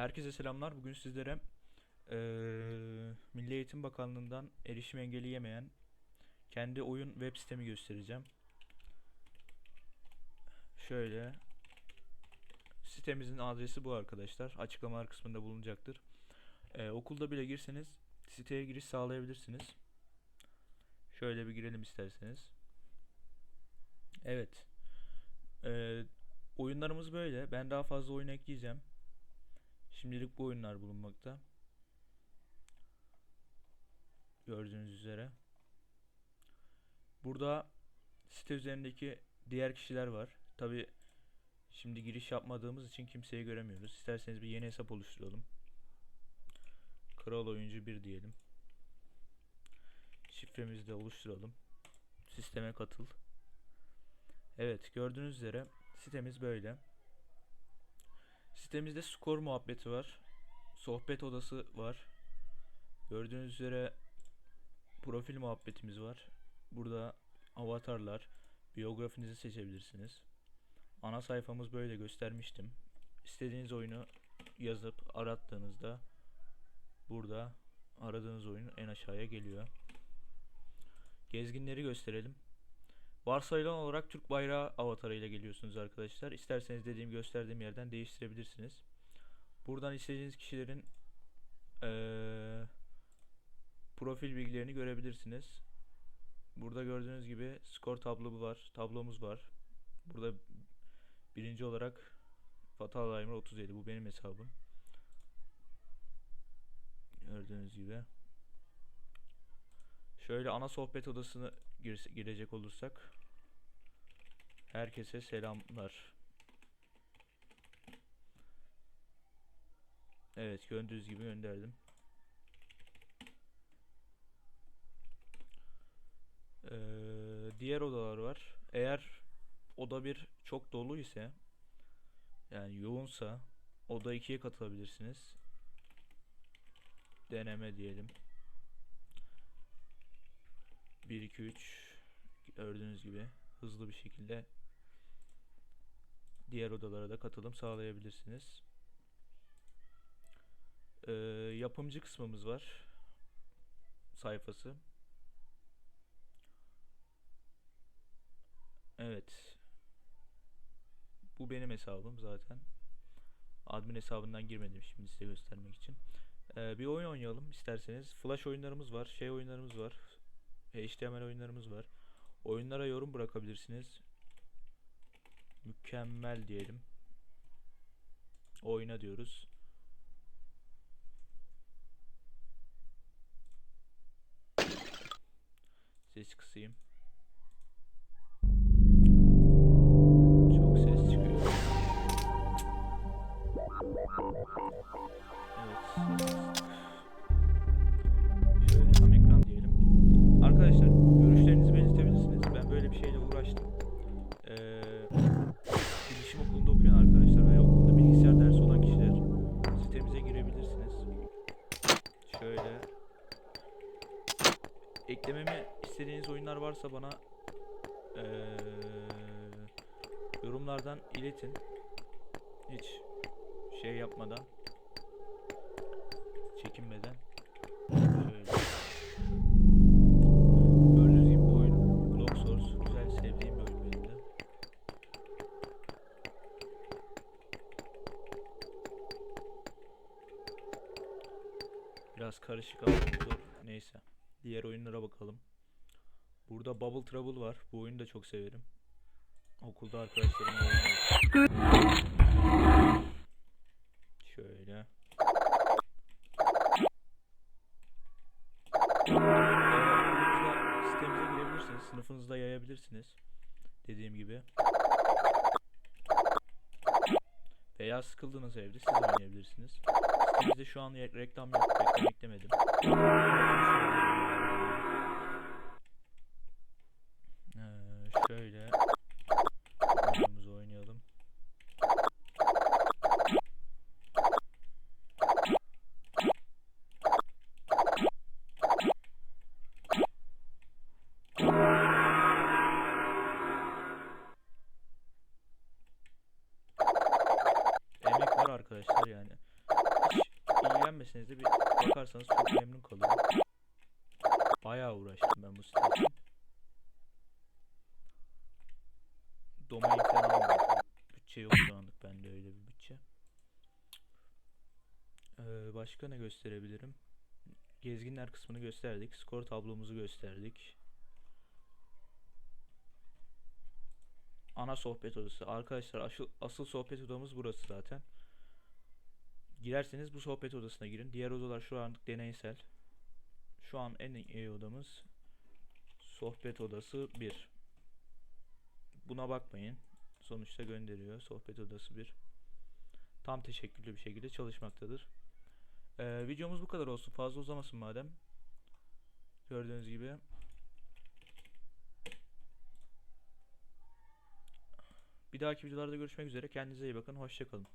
Herkese selamlar. Bugün sizlere eee, Milli Eğitim Bakanlığı'ndan erişim engelleyemeyen kendi oyun web sitemi göstereceğim. Şöyle sitemizin adresi bu arkadaşlar. Açıklamalar kısmında bulunacaktır. Eee, okulda bile girseniz siteye giriş sağlayabilirsiniz. Şöyle bir girelim isterseniz. Evet. Eee, oyunlarımız böyle. Ben daha fazla oyun ekleyeceğim. Şimdilik bu oyunlar bulunmakta. Gördüğünüz üzere. Burada site üzerindeki diğer kişiler var. Tabi şimdi giriş yapmadığımız için kimseyi göremiyoruz. İsterseniz bir yeni hesap oluşturalım. Kral oyuncu 1 diyelim. Şifremizi de oluşturalım. Sisteme katıl. Evet gördüğünüz üzere sitemiz böyle. Sitemizde skor muhabbeti var. Sohbet odası var. Gördüğünüz üzere profil muhabbetimiz var. Burada avatarlar, biyografinizi seçebilirsiniz. Ana sayfamız böyle göstermiştim. İstediğiniz oyunu yazıp arattığınızda burada aradığınız oyun en aşağıya geliyor. Gezginleri gösterelim. Varsayılan olarak Türk bayrağı avatarıyla geliyorsunuz arkadaşlar. İsterseniz dediğim gösterdiğim yerden değiştirebilirsiniz. Buradan istediğiniz kişilerin eee, profil bilgilerini görebilirsiniz. Burada gördüğünüz gibi skor tablomu var, tablomuz var. Burada birinci olarak Fatal Reimer 37 bu benim hesabım. Gördüğünüz gibi. Şöyle ana sohbet odasını gir- girecek olursak herkese selamlar. Evet gördüğünüz gibi gönderdim. Ee, diğer odalar var. Eğer oda bir çok dolu ise yani yoğunsa oda 2'ye katılabilirsiniz. Deneme diyelim. 1 2 3 gördüğünüz gibi hızlı bir şekilde diğer odalara da katılım sağlayabilirsiniz. Ee, yapımcı kısmımız var. Sayfası. Evet. Bu benim hesabım zaten. Admin hesabından girmedim şimdi size göstermek için. Ee, bir oyun oynayalım isterseniz. Flash oyunlarımız var, şey oyunlarımız var. HTML oyunlarımız var. Oyunlara yorum bırakabilirsiniz. Mükemmel diyelim. Oyna diyoruz. Ses kısayım. Şöyle eklememi istediğiniz oyunlar varsa bana ee, yorumlardan iletin. Hiç şey yapmadan çekinmeden Biraz karışık ama zor. Neyse. Diğer oyunlara bakalım. Burada Bubble Trouble var. Bu oyunu da çok severim. Okulda arkadaşlarımla oynuyorum. Şöyle. Sitemize girebilirsiniz. Sınıfınızda yayabilirsiniz. Dediğim gibi. Veya sıkıldığınız evde siz oynayabilirsiniz. Sitemizde şu an reklam yok. Reklam eklemedim. Ee, şöyle oyunumuzu oynayalım. Emek arkadaşlar yani. Beğenmeseniz de bir bakarsanız çok memnun kalırım. Bayağı uğraştım ben bu site için. Domain falan var. Bütçe yok şu anlık bende öyle bir bütçe. Ee, başka ne gösterebilirim? Gezginler kısmını gösterdik. Skor tablomuzu gösterdik. Ana sohbet odası. Arkadaşlar asıl, asıl sohbet odamız burası zaten. Girerseniz bu sohbet odasına girin. Diğer odalar şu anlık deneysel. Şu an en iyi odamız sohbet odası 1. Buna bakmayın. Sonuçta gönderiyor. Sohbet odası 1. Tam teşekküllü bir şekilde çalışmaktadır. Ee, videomuz bu kadar olsun. Fazla uzamasın madem. Gördüğünüz gibi. Bir dahaki videolarda görüşmek üzere. Kendinize iyi bakın. Hoşçakalın.